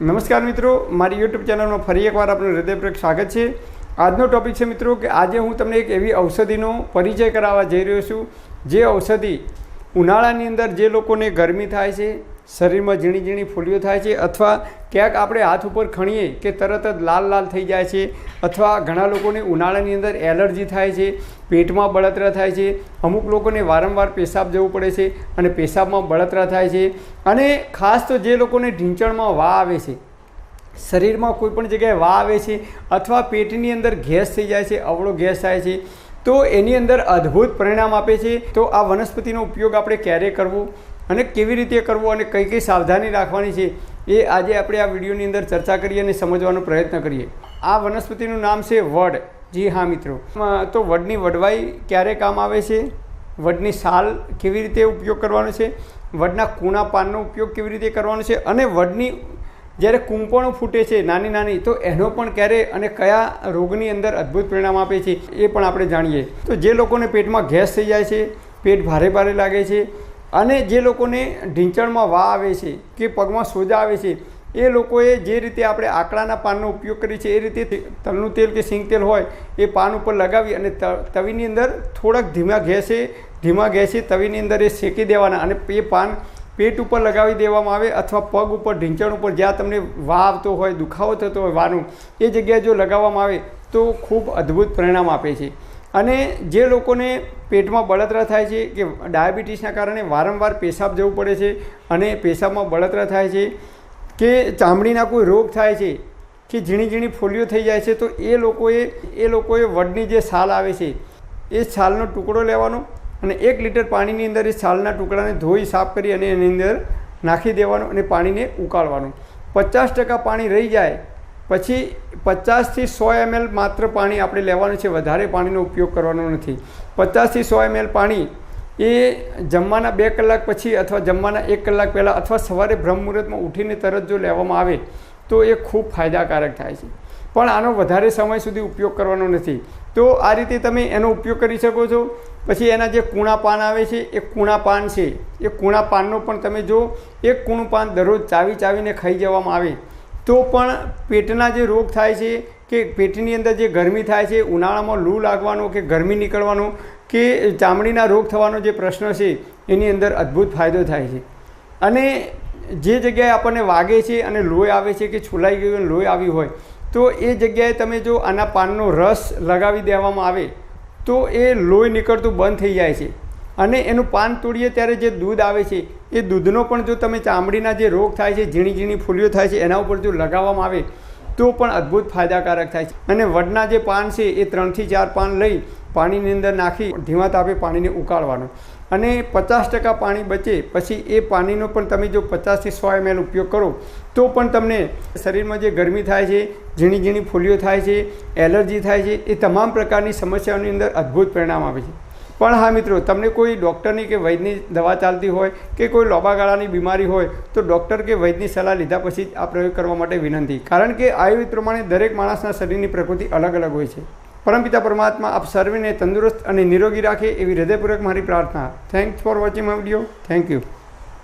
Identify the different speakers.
Speaker 1: નમસ્કાર મિત્રો, મારી યુટ્યુબ ચેનલમાં ફરી એકવાર આપનું હૃદયપૂર્વક સ્વાગત છે. આજનો ટોપિક છે મિત્રો કે આજે હું તમને એક એવી ઔષધિનો પરિચય કરાવવા જઈ રહ્યો છું. જે ઔષધિ ઉનાળાની અંદર જે લોકોને ગરમી થાય છે શરીરમાં ઝીણી ઝીણી ફૂલીઓ થાય છે અથવા ક્યાંક આપણે હાથ ઉપર ખણીએ કે તરત જ લાલ લાલ થઈ જાય છે અથવા ઘણા લોકોને ઉનાળાની અંદર એલર્જી થાય છે, પેટમાં બળતરા થાય છે. અમુક લોકોને વારંવાર પેશાબ જવું પડે છે અને પેશાબમાં બળતરા થાય છે અને ખાસ તો જે લોકોને ઢીંચણમાં વા આવે છે, શરીરમાં કોઈ પણ જગ્યાએ વા આવે છે અથવા પેટની અંદર ગેસ થઈ જાય છે, અવળો ગેસ થાય છે, તો એની અંદર અદ્ભુત પરિણામ આપે છે. તો આ વનસ્પતિનો ઉપયોગ આપણે ક્યારે કરવો? અને કેવી રીતે કરવો અને કઈ કઈ સાવધાની રાખવાની છે, એ આજે આપણે આ વિડીયોની અંદર ચર્ચા કરીએ અને સમજવાનો પ્રયત્ન કરીએ. આ વનસ્પતિનું નામ છે વડ. જી હા, મિત્રો. તો વડની વડવાઈ ક્યારે કામ આવે છે? વડની સાલ કેવી રીતે ઉપયોગ કરવાનો છે? વડના કૂણા પાનનો ઉપયોગ કેવી રીતે કરવાનો છે? અને વડની જ્યારે કૂંપણો ફૂટે છે નાની નાની, તો એનો પણ ક્યારે અને કયા રોગની અંદર અદ્ભુત પરિણામ આપે છે, એ પણ આપણે જાણીએ. તો જે લોકોને પેટમાં ગેસ થઈ જાય છે, પેટ ભારે ભારે લાગે છે અને જે લોકોને ઢીંચણમાં વા આવે છે, કે પગમાં સોજા આવે છે, એ લોકોએ જે રીતે આપણે આકડાના પાનનો ઉપયોગ કરીએ છીએ એ રીતે તલનું તેલ કે સિંગ તેલ હોય, એ પાન ઉપર લગાવી અને તવીની અંદર થોડાક ધીમા ગેસે ધીમા ગેસે તવીની અંદર એ શેકી દેવાના અને એ પાન પેટ ઉપર લગાવી દેવામાં આવે અથવા પગ ઉપર, ઢીંચણ ઉપર જ્યાં તમને વા આવતો હોય, દુખાવો થતો હોય વાનું એ જગ્યાએ જો લગાવવામાં આવે તો ખૂબ અદ્ભુત પરિણામ આપે છે. અને જે લોકોને પેટમાં બળતરા થાય છે કે ડાયાબિટીસના કારણે વારંવાર પેશાબ જવું પડે છે અને પેશાબમાં બળતરા થાય છે કે ચામડીના કોઈ રોગ થાય છે કે ઝીણી ઝીણી ફોલિયો થઈ જાય છે, તો એ લોકોએ એ લોકોએ વડની જે છાલ આવે છે, એ છાલનો ટુકડો લેવાનો અને એક લીટર પાણીની અંદર એ છાલના ટુકડાને ધોઈ, સાફ કરી અને એની અંદર નાખી દેવાનું અને પાણીને ઉકાળવાનું. પચાસ ટકા પાણી રહી જાય પછી પચાસથી સો એમએલ માત્ર પાણી આપણે લેવાનું છે, વધારે પાણીનો ઉપયોગ કરવાનો નથી. પચાસથી સો એમએલ પાણી એ જમવાના બે કલાક પછી અથવા જમવાના એક કલાક પહેલાં અથવા સવારે બ્રહ્મ મુહૂર્તમાં ઉઠીને તરત જો લેવામાં આવે, તો એ ખૂબ ફાયદાકારક થાય છે. પણ આનો વધારે સમય સુધી ઉપયોગ કરવાનો નથી. તો આ રીતે તમે એનો ઉપયોગ કરી શકો છો. પછી એના જે કૂણા પાન આવે છે, એ કૂણા પાન છે. એ કૂણા પાનનો પણ તમે જો એક કૂણું પાન દરરોજ ચાવી ચાવીને ખાઈ જવામાં આવે તો પણ પેટના જે રોગ થાય છે કે પેટની અંદર જે ગરમી થાય છે, ઉનાળામાં લૂ લાગવાનો કે ગરમી નીકળવાનો કે ચામડીના રોગ થવાનો જે પ્રશ્ન છે, એની અંદર અદ્ભુત ફાયદો થાય છે. અને જે જગ્યાએ આપણને વાગે છે અને લોહી આવે છે કે છોલાઈ ગયું લોહી આવી હોય, તો એ જગ્યાએ તમે જો આના પાનનો રસ લગાવી દેવામાં આવે, તો એ લોહી નીકળતું બંધ થઈ જાય છે. અને એનું પાન તોડીએ ત્યારે જે દૂધ આવે છે, એ દૂધનો પણ જો તમે ચામડીના જે રોગ થાય છે, ઝીણી ઝીણી ફૂલીઓ થાય છે, એના ઉપર જો લગાવવામાં આવે, તો પણ અદ્ભુત ફાયદાકારક થાય છે. અને વડના જે પાન છે, એ ત્રણથી ચાર પાન લઈ પાણીની અંદર નાખી ધીમા તાપે પાણીને ઉકાળવાનું. અને પચાસ ટકા પાણી બચે, પછી એ પાણીનો પણ તમે જો પચાસથી સો એમએલ ઉપયોગ કરો, તો પણ તમને શરીરમાં જે ગરમી થાય છે, ઝીણી ઝીણી ફૂલીઓ થાય છે, એલર્જી થાય છે, એ તમામ પ્રકારની સમસ્યાઓની અંદર અદ્ભુત પરિણામ આવે છે. પણ હા મિત્રો, તમને કોઈ ડૉક્ટરની કે વૈદની દવા ચાલતી હોય કે કોઈ લોબાગાળાની બીમારી હોય, તો ડૉક્ટર કે વૈદની સલાહ લીધા પછી જ આ પ્રયોગ કરવા માટે વિનંતી. કારણ કે આયુર્વેદ પ્રમાણે દરેક માણસના શરીરની પ્રકૃતિ અલગ અલગ હોય છે. પરમપિતા પરમાત્મા આપ સર્વેને તંદુરસ્ત અને નિરોગી રાખે એવી હૃદયપૂર્વક મારી પ્રાર્થના. Thanks for watching my video thank you